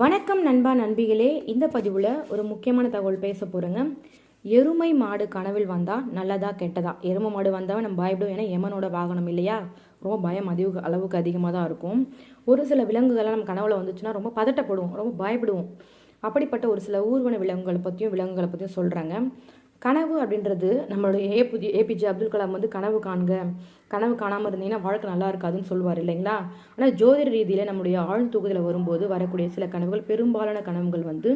வணக்கம் நண்பா நண்பிகளே. இந்த பதிவில் ஒரு முக்கியமான தகவல் பேச போகிறேங்க எருமை மாடு கனவில் வந்தால் நல்லதா கெட்டதா? எருமை மாடு வந்தவன் நம்ம பயப்படும் ஏன்னா எமனோட வாகனம் இல்லையா? ரொம்ப பயம் அதிக அளவுக்கு அதிகமாக தான் இருக்கும். ஒரு சில விலங்குகள்லாம் நம்ம கனவுல வந்துச்சுன்னா ரொம்ப பதட்டப்படுவோம். ரொம்ப பயப்படுவோம். அப்படிப்பட்ட ஒரு சில ஊர்வன விலங்குகளை பற்றியும் விலங்குகளை பற்றியும் சொல்கிறாங்க கனவு அப்படின்றது நம்மளுடைய ஏபி ஏபிஜே அப்துல் கலாம் வந்து கனவு காண்க கனவு காணாமல் இருந்தீங்கன்னா வாழ்க்கை நல்லா இருக்காதுன்னு சொல்லுவார் இல்லைங்களா? ஆனால் ஜோதிட ரீதியில் நம்முடைய ஆழ்ந்தொகுதியில் வரும்போது வரக்கூடிய சில கனவுகள் பெரும்பாலான கனவுகள் வந்து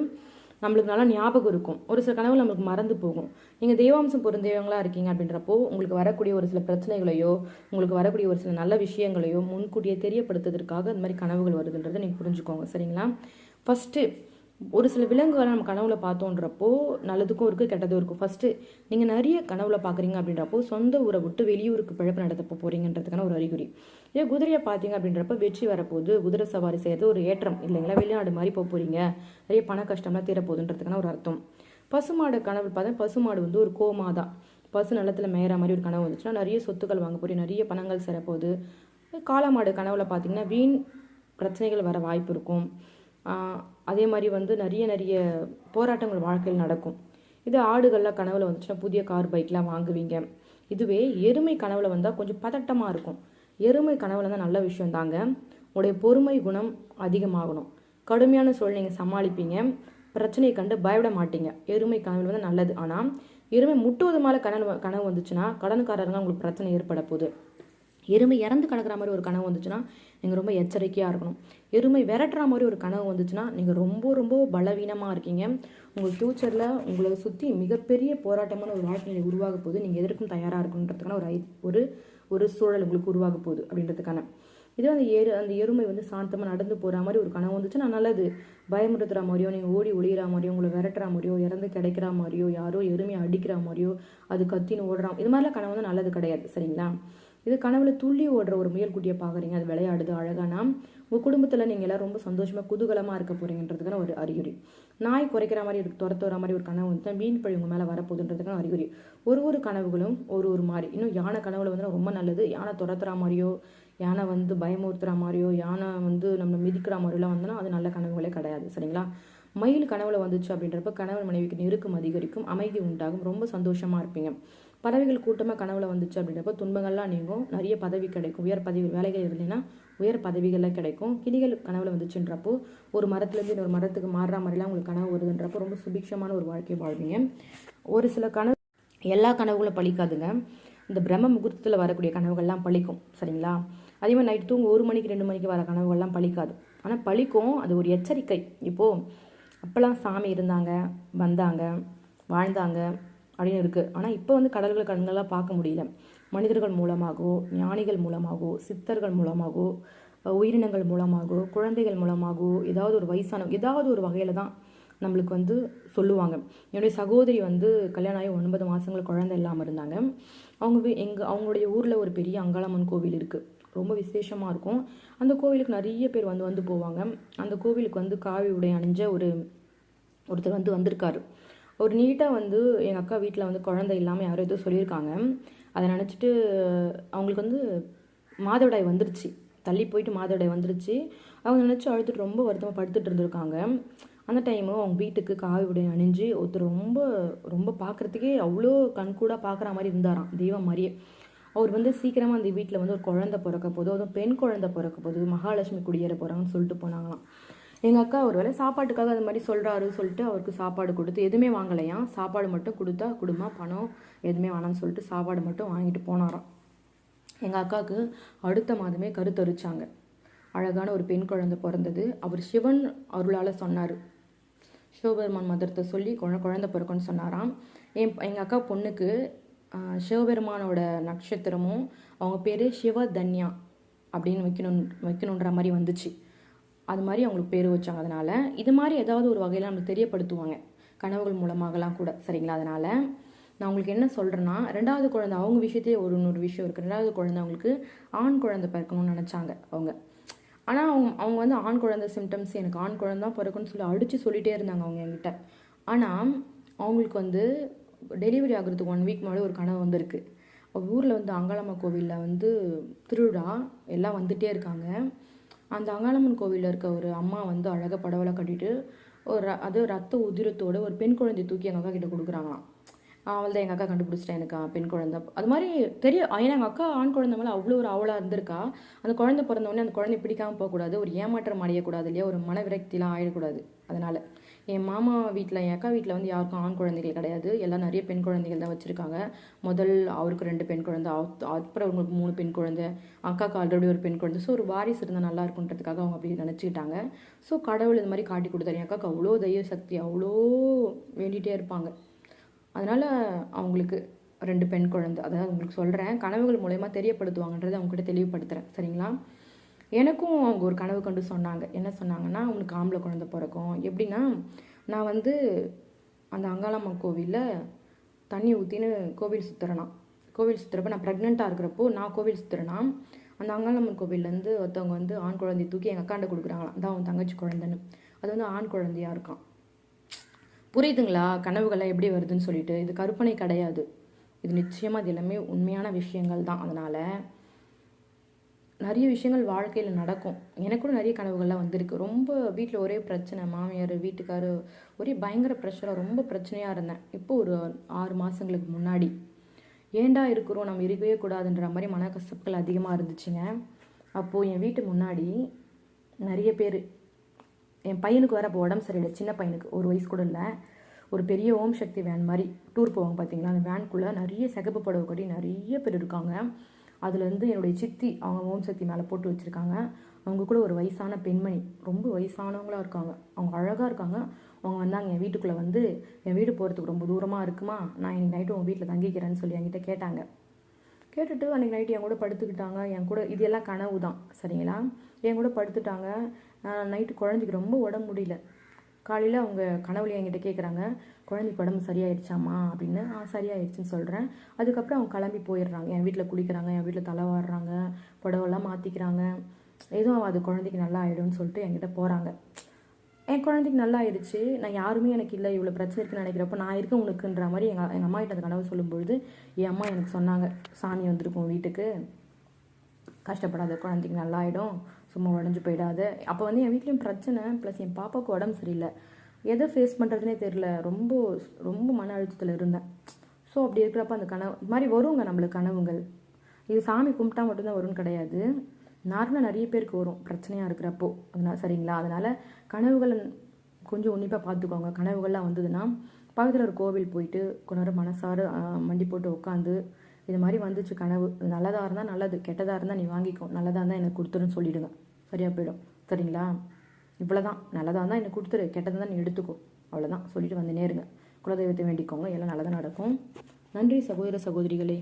நம்மளுக்கு நல்லா ஞாபகம் இருக்கும். ஒரு சில கனவுகள் நம்மளுக்கு மறந்து போகும். நீங்கள் தெய்வாம்சம் பொருந்தியவங்களா இருக்கீங்க அப்படின்றப்போ உங்களுக்கு வரக்கூடிய ஒரு சில பிரச்சனைகளையோ உங்களுக்கு வரக்கூடிய ஒரு சில நல்ல விஷயங்களையோ முன்கூட்டியே தெரியப்படுத்துவதற்காக இந்த மாதிரி கனவுகள் வருதுன்றதை நீங்கள் புரிஞ்சுக்கோங்க சரிங்களா? ஃபஸ்ட்டு ஒரு சில விலங்குகளை நம்ம கனவுல பார்த்தோன்றப்போ நல்லதுக்கும் இருக்குது கெட்டதும் இருக்கும் ஃபஸ்ட்டு நீங்கள் நிறைய கனவுல பார்க்குறீங்க அப்படின்றப்போ சொந்த ஊரை விட்டு வெளியூருக்கு பிழப்பு நடத்த போகிறீங்கன்றதுக்கான ஒரு அறிகுறி. இதே குதிரையை பார்த்தீங்க அப்படின்றப்ப வெற்றி வரப்போகுது குதிரை சவாரி செய்கிறது ஒரு ஏற்றம். இல்லைங்களா? வெளிநாடு மாதிரி போக போகிறீங்க நிறைய பண கஷ்டம்லாம் தீரப்போகுதுன்றதுக்கான ஒரு அர்த்தம். பசுமாடு கனவு பார்த்தா பசுமாடு வந்து ஒரு கோமாதான் பசு நிலத்தில் மேயிற மாதிரி ஒரு கனவு வந்துச்சுன்னா நிறைய சொத்துக்கள் வாங்க போகிறீங்க நிறைய பணங்கள் சேரப்போகுது. காளமாடு கனவுல பார்த்தீங்கன்னா வீண் பிரச்சனைகள் வர வாய்ப்பு இருக்கும். அதே மாதிரி வந்து நிறைய நிறைய போராட்டங்கள் வாழ்க்கையில் நடக்கும். இது ஆடுகள்லாம் கனவில் வந்துச்சுன்னா புதிய கார் பைக்லாம் வாங்குவீங்க. இதுவே எருமை கனவில் வந்தால் கொஞ்சம் பதட்டமாக இருக்கும். எருமை கனவில் தான் நல்ல விஷயம் தாங்க உடைய பொறுமை குணம் அதிகமாகணும். கடுமையான சூழல் நீங்கள் சமாளிப்பீங்க. பிரச்சனையை கண்டு பயப்பட மாட்டீங்க. எருமை கனவு வந்து நல்லது. ஆனால் எருமை முட்டுவது மேலே கனவு கனவு வந்துச்சுன்னா கடனுக்காரருங்க உங்களுக்கு பிரச்சனை ஏற்பட போகுது. எருமை இறந்து கிடக்குற மாதிரி ஒரு கனவு வந்துச்சுன்னா நீங்கள் ரொம்ப எச்சரிக்கையாக இருக்கணும். எருமை விரட்டுற மாதிரி ஒரு கனவு வந்துச்சுன்னா நீங்கள் ரொம்ப ரொம்ப பலவீனமாக இருக்கீங்க. உங்கள் ஃப்யூச்சரில் உங்களை சுற்றி மிகப்பெரிய போராட்டமான ஒரு வாழ்க்கையை உருவாக போது நீங்கள் எதற்கும் தயாராக இருக்கணுன்றதுக்கான ஒரு ஐ ஒரு ஒரு சூழல் உங்களுக்கு உருவாக போகுது அப்படின்றதுக்கான. இதே அந்த ஏறு அந்த எருமை வந்து சாந்தமாக நடந்து போகிற மாதிரி ஒரு கனவு வந்துச்சுன்னா நல்லது. பயமுறுத்துற மாதிரியோ நீங்கள் ஓடி ஒளியிற மாதிரியோ உங்களை விரட்டுற மாதிரியோ இறந்து கிடைக்கிற மாதிரியோ யாரோ எருமையை அடிக்கிற மாதிரியோ அது கத்தின்னு ஓடுறா இது மாதிரிலாம் கனவு வந்து நல்லது கிடையாது. சரிங்களா? இது கனவுல துள்ளி ஓடுற ஒரு முயல்குட்டியை பார்க்குறீங்க. அது விளையாடுது அழகானா உங்கள் குடும்பத்தில் நீங்கள் எல்லாம் ரொம்ப சந்தோஷமாக குதூகலமாக இருக்க போகிறீங்கன்றதுக்கான ஒரு அறிகுறி. நாய் குறைக்கிற மாதிரி இருக்கு துரத்து வர மாதிரி ஒரு கனவு வந்து மீன் பழி உங்கள் மேலே வரப்போகுதுன்றதுக்கான அறிகுறி. ஒரு ஒரு கனவுகளும் ஒரு ஒரு மாதிரி இன்னும் யானை கனவுல வந்து ரொம்ப நல்லது. யானை துரத்துற மாதிரியோ யானை வந்து பயமுறுத்துற மாதிரியோ யானை வந்து நம்ம மிதிக்கிற மாதிரிலாம் வந்துன்னா அது நல்ல கனவுகளே கிடையாது. சரிங்களா? மயில் கனவுல வந்துச்சு அப்படின்றப்ப கணவன் மனைவிக்கு நெருக்கம் அதிகரிக்கும் அமைதி உண்டாகும் ரொம்ப சந்தோஷமா இருப்பீங்க. பறவைகள் கூட்டமாக கனவுல வந்துச்சு அப்படின்றப்ப துன்பங்கள்லாம் நீங்கும். நிறைய பதவி கிடைக்கும். உயர் பதவி வேலைகள் இருந்தீங்கன்னா உயர் பதவிகள்லாம் கிடைக்கும். கிளிகள் கனவுல வந்துச்சுன்றப்போ ஒரு மரத்துலேருந்து இன்னொரு மரத்துக்கு மாறுற மாதிரிலாம் உங்களுக்கு கனவு வருதுன்றப்போ ரொம்ப சுபிக்ஷமான ஒரு வாழ்க்கை வாழ்வீங்க. ஒரு சில கனவு எல்லா கனவுகளும் பழிக்காதுங்க. இந்த பிரம்ம முகூர்த்தத்தில் வரக்கூடிய கனவுகள்லாம் பழிக்கும் சரிங்களா? அதே மாதிரி நைட் தூங்க ஒரு மணிக்கு ரெண்டு மணிக்கு வர கனவுகள்லாம் பழிக்காது. ஆனால் பழிக்கும். அது ஒரு எச்சரிக்கை. இப்போது அப்போல்லாம் சாமி இருந்தாங்க வந்தாங்க வாழ்ந்தாங்க அப்படின்னு இருக்குது ஆனால் இப்போ வந்து கடல்கள் கண்களாக பார்க்க முடியல. மனிதர்கள் மூலமாகவோ ஞானிகள் மூலமாகவோ சித்தர்கள் மூலமாகவோ உயிரினங்கள் மூலமாகவோ குழந்தைகள் மூலமாகவோ ஏதாவது ஒரு வயசான ஏதாவது ஒரு வகையில் தான் நம்மளுக்கு வந்து சொல்லுவாங்க. என்னுடைய சகோதரி வந்து கல்யாணம் ஆகி ஒன்பது மாதங்கள் குழந்தை இல்லாமல் இருந்தாங்க. அவங்க எங்கள் அவங்களுடைய ஊரில் ஒரு பெரிய அங்காளம்மன் கோவில் இருக்குது ரொம்ப விசேஷமாக இருக்கும். அந்த கோவிலுக்கு நிறைய பேர் வந்து வந்து போவாங்க. அந்த கோவிலுக்கு வந்து காவி உடை அணிஞ்ச ஒரு ஒருத்தர் வந்து வந்திருக்காரு. ஒரு நீட்டாக வந்து எங்கள் அக்கா வீட்டில் வந்து குழந்தை இல்லாமல் யாரோ ஏதோ சொல்லியிருக்காங்க. அதை நினச்சிட்டு அவங்களுக்கு வந்து மாதவிடாய் வந்துருச்சு. தள்ளி போயிட்டு மாதவிடாய் வந்துருச்சு. அவங்க நினச்சி அழுதுட்டு ரொம்ப வருத்தமாக படுத்துட்டு இருந்திருக்காங்க. அந்த டைமு அவங்க வீட்டுக்கு காவி உடை அணிஞ்சு ஒருத்தர் ரொம்ப ரொம்ப பார்க்குறதுக்கே அவ்வளோ கண்கூடாக பார்க்குற மாதிரி இருந்தாராம். தெய்வம் மாதிரியே. அவர் வந்து சீக்கிரமாக அந்த வீட்டில் வந்து ஒரு குழந்தை பிறக்க போது அதுவும் பெண் குழந்தை பிறக்க போது மகாலட்சுமி குடியேற போகிறாங்கன்னு சொல்லிட்டு போனாங்களாம். எங்கள் அக்கா ஒரு வேளை சாப்பாட்டுக்காக அது மாதிரி சொல்கிறாரு சொல்லிட்டு அவருக்கு சாப்பாடு கொடுத்து எதுவுமே வாங்கலையாம் சாப்பாடு மட்டும் கொடுத்தா குடும்பம் பணம் எதுவுமே வேணாம்னு சொல்லிட்டு சாப்பாடு மட்டும் வாங்கிட்டு போனாராம். எங்கள் அக்காவுக்கு அடுத்த மாதமே கருத்தரிச்சாங்க. அழகான ஒரு பெண் குழந்தை பிறந்தது. அவர் சிவன் அருளால் சொன்னார். சிவபெருமான் மதுரத்தை சொல்லி குழ குழந்தை பிறக்கும்னு சொன்னாராம். என் எங்கள் அக்கா பொண்ணுக்கு சிவபெருமானோட நட்சத்திரமும் அவங்க பேர் சிவதன்யா அப்படின்னு வைக்கணும் வைக்கணுன்ற மாதிரி வந்துச்சு. அது மாதிரி அவங்களுக்கு பேர் வச்சாங்க அதனால். இது மாதிரி ஏதாவது ஒரு வகையில் நம்மளுக்கு தெரியப்படுத்துவாங்க. கனவுகள் மூலமாகலாம் கூட சரிங்களா? அதனால் நான் உங்களுக்கு என்ன சொல்கிறேன்னா ரெண்டாவது குழந்தை அவங்க விஷயத்தையே ஒரு இன்னொரு விஷயம் இருக்குது ரெண்டாவது குழந்தை அவங்களுக்கு ஆண் குழந்தை பிறக்கணும்னு நினச்சாங்க அவங்க. ஆனால் அவங்க அவங்க வந்து ஆண் குழந்தை சிம்டம்ஸ் எனக்கு ஆண் குழந்தை தான் பிறக்குன்னு சொல்லி அடித்து சொல்லிகிட்டே இருந்தாங்க அவங்க என்கிட்ட. ஆனால் அவங்களுக்கு வந்து டெலிவரி ஆகுறதுக்கு ஒன் வீக் முன்னாடி ஒரு கனவு வந்திருக்கு. ஊரில் வந்து அங்காளம்மா கோவிலில் வந்து திருவிழா எல்லாம் வந்துகிட்டே இருக்காங்க. அந்த அங்காளம்மன் கோவிலில் இருக்க ஒரு அம்மா வந்து அழகாக படவலை கட்டிட்டு ஒரு ர- அது ரத்த உதிரத்தோடு ஒரு பெண் குழந்தை தூக்கி எங்கள் அக்கா கிட்ட கொடுக்குறாங்களாம். அவள் தான் எங்கள் அக்கா கண்டுபிடிச்சிட்டேன் எனக்கு பெண் குழந்தை. அது மாதிரி தெரியும். ஏன்னா எங்கள் அக்கா ஆண் குழந்தை மேலே அவ்வளோ ஒரு அவளாக இருந்திருக்கா. அந்த குழந்தை பிறந்தவொடனே அந்த குழந்தை பிடிக்காமல் போகக்கூடாது ஒரு ஏமாற்றம் அடையக்கூடாது இல்லையா? ஒரு மன விரக்திலாம் ஆகிடக்கூடாது அதனால் என் மாமா வீட்டில் என் அக்கா வீட்டில் வந்து யாருக்கும் ஆண் குழந்தைகள் கிடையாது. எல்லாம் நிறைய பெண் குழந்தைகள் தான் வச்சுருக்காங்க. முதல் அவருக்கு ரெண்டு பெண் குழந்தை அப்புறம் அவங்களுக்கு மூணு பெண் குழந்தை. அக்காவுக்கு ஆல்ரெடி ஒரு பெண் குழந்தை. ஸோ ஒரு வாரிசு இருந்தால் நல்லா இருக்குன்றதுக்காக அவங்க அப்படி நினச்சிக்கிட்டாங்க. ஸோ கடவுள் இந்த மாதிரி காட்டி கொடுத்தாரு. என் அக்காவுக்கு அவ்வளோ தைரிய சக்தி அவ்வளோ வேண்டிகிட்டே இருப்பாங்க. அதனால் அவங்களுக்கு ரெண்டு பெண் குழந்தை. அதாவது உங்களுக்கு சொல்கிறேன் கனவுகள் மூலயமா தெரியப்படுத்துவாங்கன்றதை அவங்ககிட்ட தெளிவுபடுத்துகிறேன் சரிங்களா? எனக்கும் அவங்க ஒரு கனவு கண்டு சொன்னாங்க. என்ன சொன்னாங்கன்னா உனக்கு ஆம்பளை குழந்தை பிறக்கும். எப்படின்னா நான் வந்து அந்த அங்காளம்மன் கோவிலில் தண்ணி ஊற்றின்னு கோவில் சுற்றுறேனா கோவில் சுற்றுறப்ப நான் ப்ரெக்னெண்ட்டாக இருக்கிறப்போ நான் கோவில் சுற்றுறேனா அந்த அங்காளம்மன் கோவிலேருந்து ஒருத்தவங்க வந்து ஆண் குழந்தைய தூக்கி எங்கள் அக்காண்ட கொடுக்குறாங்களாம். அதான் அவன் தங்கச்சி குழந்தைன்னு. அது வந்து ஆண் குழந்தையாக இருக்கான் புரியுதுங்களா? கனவுகள்லாம் எப்படி வருதுன்னு சொல்லிட்டு இது கற்பனை கிடையாது. இது நிச்சயமாக இது எல்லாமே உண்மையான விஷயங்கள் தான். அதனால் நிறைய விஷயங்கள் வாழ்க்கையில் நடக்கும். எனக்கு கூட நிறைய கனவுகள்லாம் வந்திருக்கு. ரொம்ப வீட்டில் ஒரே பிரச்சனை மாமியார் வீட்டுக்காரு ஒரே பயங்கர ப்ரெஷராக ரொம்ப பிரச்சனையாக இருந்தேன். இப்போ ஒரு ஆறு மாதங்களுக்கு முன்னாடி. ஏன்டா இருக்கிறோம்? நம்ம இருக்கவே கூடாதுன்ற மாதிரி மனக்கசப்புகள் அதிகமாக இருந்துச்சுங்க. அப்போது என் வீட்டு முன்னாடி நிறைய பேர் என் பையனுக்கு வேறு அப்போ உடம்பு சரியில்லை. சின்ன பையனுக்கு ஒரு வயசு கூட இல்லை. ஒரு பெரிய ஓம் சக்தி வேன் மாதிரி டூர் போவாங்க பார்த்தீங்களா அந்த வேனுக்குள்ளே நிறைய சிகப்பு புடவை கட்டி நிறைய பேர் இருக்காங்க. அதில் வந்து என்னுடைய சித்தி அவங்க ஓம் சக்தி மேலே போட்டு வச்சுருக்காங்க. அவங்க கூட ஒரு வயசான பெண்மணி. ரொம்ப வயசானவங்களாக இருக்காங்க. அவங்க அழகாக இருக்காங்க. அவங்க வந்தாங்க என் வீட்டுக்குள்ளே வந்து என் வீடு போகிறதுக்கு ரொம்ப தூரமாக இருக்குமா? நான் இன்னைக்கு நைட்டு உங்கள் வீட்டில் தங்கிக்கிறேன்னு சொல்லி என்கிட்ட கேட்டாங்க. கேட்டுட்டு அன்றைக்கி நைட்டு என் கூட படுத்துக்கிட்டாங்க. என் கூட இது எல்லாம் கனவு தான் சரிங்களா? என் கூட படுத்துட்டாங்க. நைட்டு குழந்தைக்கு ரொம்ப உடம்பு முடியல. காலையில் அவங்க கனவுல என்கிட்ட கேட்குறாங்க குழந்தைக்கு உடம்பு சரியாயிடுச்சாம்மா? அப்படின்னு. ஆ சரியாயிடுச்சுன்னு சொல்கிறேன் அதுக்கப்புறம் அவங்க கிளம்பி போயிடுறாங்க. என் வீட்டில் குளிக்கிறாங்க என் வீட்டில் தலை வாடுறாங்க புடவெல்லாம் மாற்றிக்கிறாங்க ஏதோ அது குழந்தைக்கு நல்லா ஆகிடும்னு சொல்லிட்டு என்கிட்ட போகிறாங்க என் குழந்தைக்கு நல்லா ஆயிடுச்சு. நான் யாருமே எனக்கு இல்லை. இவ்வளோ பிரச்சனை இருக்குன்னு நினைக்கிறப்போ நான் இருக்கேன் உனக்குன்ற மாதிரி எங்கள் எங்கள் அம்மா கிட்ட அந்த கனவு சொல்லும்பொழுது என் அம்மா எனக்கு சொன்னாங்க சாமி வந்திருக்கும் வீட்டுக்கு. கஷ்டப்படாத குழந்தைக்கு நல்லா ஆகிடும் சும்மா உடஞ்சி போயிடாத. அப்போ வந்து என் வீட்லேயும் பிரச்சனை ப்ளஸ் என் பாப்பாவுக்கு உடம்பு சரியில்லை. எதை ஃபேஸ் பண்ணுறதுனே தெரில ரொம்ப ரொம்ப மன அழுத்தத்தில் இருந்தேன். ஸோ அப்படி இருக்கிறப்ப அந்த கனவு இது மாதிரி வருங்க நம்மளுக்கு கனவுங்கள் இது சாமி கும்பிட்டா மட்டும்தான் வரும்னு கிடையாது. நார்மலாக நிறைய பேருக்கு வரும் பிரச்சனையாக இருக்கிறப்போ. அதனால் சரிங்களா? அதனால் கனவுகள் கொஞ்சம் உன்னிப்பாக பார்த்துக்கோங்க கனவுகள்லாம் வந்ததுன்னா பக்கத்தில் ஒரு கோவில் போயிட்டு கொஞ்ச நேரம் மனசார மண்டி போட்டு உட்காந்து இது மாதிரி வந்துச்சு கனவு. நல்லதாக இருந்தால் நல்லது கெட்டதாக இருந்தால் நீ வாங்கிக்கோ. நல்லதாக இருந்தால் எனக்கு கொடுத்துருன்னு சொல்லிடுங்க. சரியாக போயிடும். சரிங்களா? இவ்வளோதான் நல்லதாக இருந்தால் எனக்கு கொடுத்துரு. கெட்டதாக தான் நீ எடுத்துக்கோ. அவ்வளோதான் சொல்லிட்டு வந்து நேருங்க குலதெய்வத்தை வேண்டிக்கோங்க. எல்லாம் நல்லதாக நடக்கும். நன்றி சகோதர சகோதரிகளே.